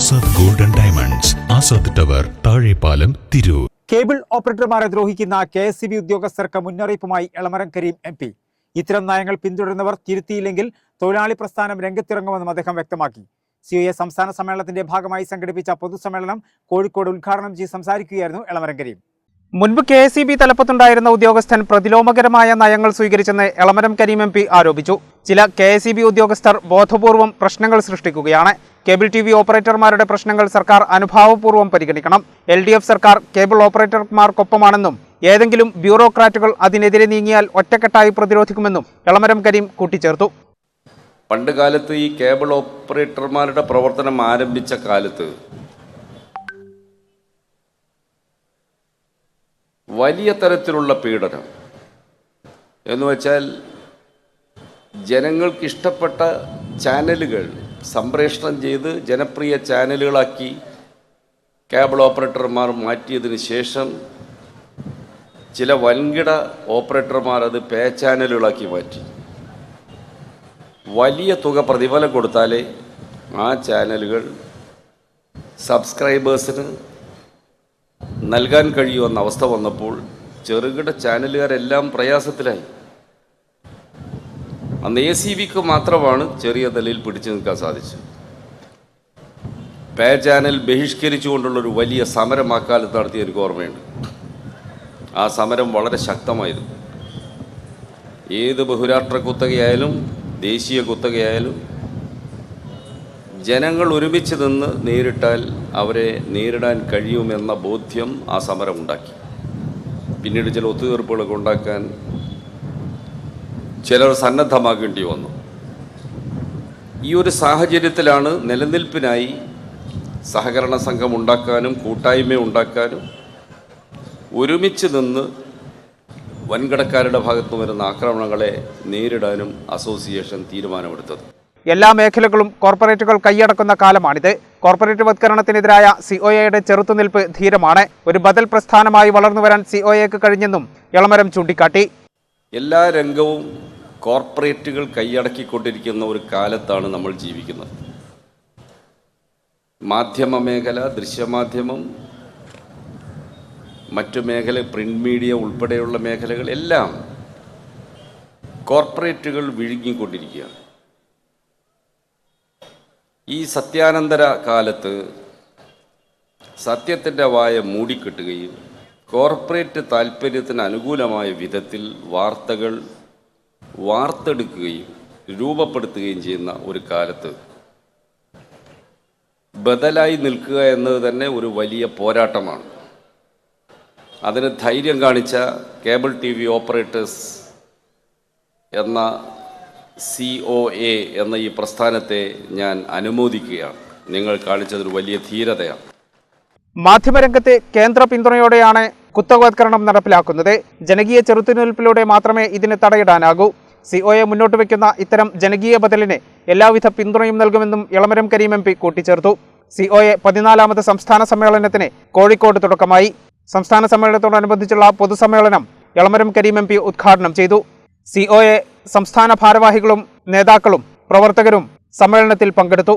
Azad golden diamonds Azad tower Thazhepalam Tirur cable ഓപ്പറേറ്റർമാരെ ദ്രോഹിക്കുന്ന K S C B ഉദ്യോഗസ്ഥർക്ക് മുന്നറിയിപ്പുമായി Elamaram Kareem M P. ഇത്തരം നയങ്ങൾ പിന്തുടരുന്നവർ തിരുത്തിയില്ലെങ്കിൽ തൊഴിലാളി പ്രസ്ഥാനം രംഗത്തിറങ്ങുമെന്നും അദ്ദേഹം വ്യക്തമാക്കി. സി എ സംസ്ഥാന സമ്മേളനത്തിന്റെ ഭാഗമായി സംഘടിപ്പിച്ച പൊതുസമ്മേളനം കോഴിക്കോട് ഉദ്ഘാടനം ചെയ്ത് സംസാരിക്കുകയായിരുന്നു എളമരം കരീം. മുൻപ് കെ എസ് ബി തലപ്പത്തുണ്ടായിരുന്ന ഉദ്യോഗസ്ഥൻ പ്രതിലോമകരമായ നയങ്ങൾ സ്വീകരിച്ചെന്ന് എളമരം കരീം എം പി ആരോപിച്ചു. ചില കെ എസ് ഉദ്യോഗസ്ഥർ ബോധപൂർവം പ്രശ്നങ്ങൾ സൃഷ്ടിക്കുകയാണ്. കേബിൾ ടി വി ഓപ്പറേറ്റർമാരുടെ പ്രശ്നങ്ങൾ സർക്കാർ അനുഭാവപൂർവം പരിഗണിക്കണം. എൽ ഡി എഫ് സർക്കാർ കേബിൾ ഓപ്പറേറ്റർമാർക്കൊപ്പമാണെന്നും ഏതെങ്കിലും ബ്യൂറോക്രാറ്റുകൾ അതിനെതിരെ നീങ്ങിയാൽ ഒറ്റക്കെട്ടായി പ്രതിരോധിക്കുമെന്നും എളമരം കരീം കൂട്ടിച്ചേർത്തു. പണ്ട് കാലത്ത് ഈ കേബിൾ ഓപ്പറേറ്റർമാരുടെ പ്രവർത്തനം ആരംഭിച്ച കാലത്ത് വലിയ തരത്തിലുള്ള പീഡനം. എന്ന് വെച്ചാൽ ജനങ്ങൾക്ക് ഇഷ്ടപ്പെട്ട ചാനലുകൾ സംപ്രേഷണം ചെയ്ത് ജനപ്രിയ ചാനലുകളാക്കി കേബിൾ ഓപ്പറേറ്റർമാർ മാറ്റിയതിന് ശേഷം ചില വൻകിട ഓപ്പറേറ്റർമാർ അത് പേ ചാനലുകളാക്കി മാറ്റി. വലിയ തുക പ്രതിഫലം കൊടുത്താലേ ആ ചാനലുകൾ സബ്സ്ക്രൈബേഴ്സിന് നൽകാൻ കഴിയുമെന്ന അവസ്ഥ വന്നപ്പോൾ ചെറുകിട ചാനലുകാരെല്ലാം പ്രയാസത്തിലായി. അന്ന് എ സി ബിക്ക് മാത്രമാണ് ചെറിയ നിലയിൽ പിടിച്ചു നിൽക്കാൻ സാധിച്ചത്. പേ ചാനൽ ബഹിഷ്കരിച്ചുകൊണ്ടുള്ളൊരു വലിയ സമരം അക്കാലത്ത് കാലത്ത് നടത്തിയ എനിക്ക് ഓർമ്മയുണ്ട്. ആ സമരം വളരെ ശക്തമായിരുന്നു. ഏത് ബഹുരാഷ്ട്ര കുത്തകയായാലും ദേശീയ കുത്തകയായാലും ജനങ്ങൾ ഒരുമിച്ച് നിന്ന് നേരിട്ടാൽ അവരെ നേരിടാൻ കഴിയുമെന്ന ബോധ്യം ആ സമരം ഉണ്ടാക്കി. പിന്നീട് ചില ഒത്തുതീർപ്പുകളൊക്കെ ഉണ്ടാക്കാൻ ചിലർ സന്നദ്ധമാകേണ്ടി വന്നു. ഈ ഒരു സാഹചര്യത്തിലാണ് നിലനിൽപ്പിനായി സഹകരണ സംഘം ഉണ്ടാക്കാനും കൂട്ടായ്മ ഉണ്ടാക്കാനും ഒരുമിച്ച് നിന്ന് വൻകിടക്കാരുടെ ഭാഗത്തു വരുന്ന ആക്രമണങ്ങളെ നേരിടാനും അസോസിയേഷൻ തീരുമാനമെടുത്തത്. എല്ലാ മേഖലകളും കോർപ്പറേറ്റുകൾ കൈയടക്കുന്ന കാലമാണിത്. കോർപ്പറേറ്റ് വത്കരണത്തിനെതിരായ സി ഒ എയുടെ ചെറുത്തുനിൽപ്പ് ധീരമാണ്. ഒരു ബദൽ പ്രസ്ഥാനമായി വളർന്നു വരാൻ സി ഒ എക്ക് കഴിഞ്ഞെന്നും എളമരം ചൂണ്ടിക്കാട്ടി. എല്ലാ രംഗവും കോർപ്പറേറ്റുകൾ കൈയടക്കിക്കൊണ്ടിരിക്കുന്ന ഒരു കാലത്താണ് നമ്മൾ ജീവിക്കുന്നത്. മാധ്യമ മേഖല ദൃശ്യമാധ്യമം മറ്റു മേഖല പ്രിന്റ് മീഡിയ ഉൾപ്പെടെയുള്ള മേഖലകൾ എല്ലാം കോർപ്പറേറ്റുകൾ വിഴുങ്ങിക്കൊണ്ടിരിക്കുകയാണ്. ഈ സത്യാനന്തര കാലത്ത് സത്യത്തിന്റെ വായ മൂടിക്കെട്ടുകയും കോർപ്പറേറ്റ് താൽപ്പര്യത്തിന് അനുകൂലമായ വിധത്തിൽ വാർത്തകൾ വാർത്തെടുക്കുകയും രൂപപ്പെടുത്തുകയും ചെയ്യുന്ന ഒരു കാലത്ത് ബദലായി നിൽക്കുക എന്നത് തന്നെ ഒരു വലിയ പോരാട്ടമാണ്. അതിന് ധൈര്യം കാണിച്ച കേബിൾ ടി വി ഓപ്പറേറ്റേഴ്സ് എന്ന സി ഒ എ എന്ന ഈ പ്രസ്ഥാനത്തെ ഞാൻ അനുമോദിക്കുകയാണ്. നിങ്ങൾ കാണിച്ചതൊരു വലിയ ധീരതയാണ്. മാധ്യമരംഗത്തെ കേന്ദ്ര പിന്തുണയോടെയാണ് കുത്തകവത്കരണം നടപ്പിലാക്കുന്നത്. ജനകീയ ചെറുത്തുനിൽപ്പിലൂടെ മാത്രമേ ഇതിന് തടയിടാനാകൂ. സി ഒ എ മുന്നോട്ട് വയ്ക്കുന്ന ഇത്തരം ജനകീയ ബദലിന് എല്ലാവിധ പിന്തുണയും നൽകുമെന്നും ഇളമരം കരീം എം പി കൂട്ടിച്ചേർത്തു. സി ഒ എ പതിനാലാമത് സംസ്ഥാന സമ്മേളനത്തിന് കോഴിക്കോട് തുടക്കമായി. സംസ്ഥാന സമ്മേളനത്തോടനുബന്ധിച്ചുള്ള പൊതുസമ്മേളനം ഇളമരം കരീം എം പി ഉദ്ഘാടനം ചെയ്തു. സി സംസ്ഥാന ഭാരവാഹികളും നേതാക്കളും പ്രവർത്തകരും സമ്മേളനത്തിൽ പങ്കെടുത്തു.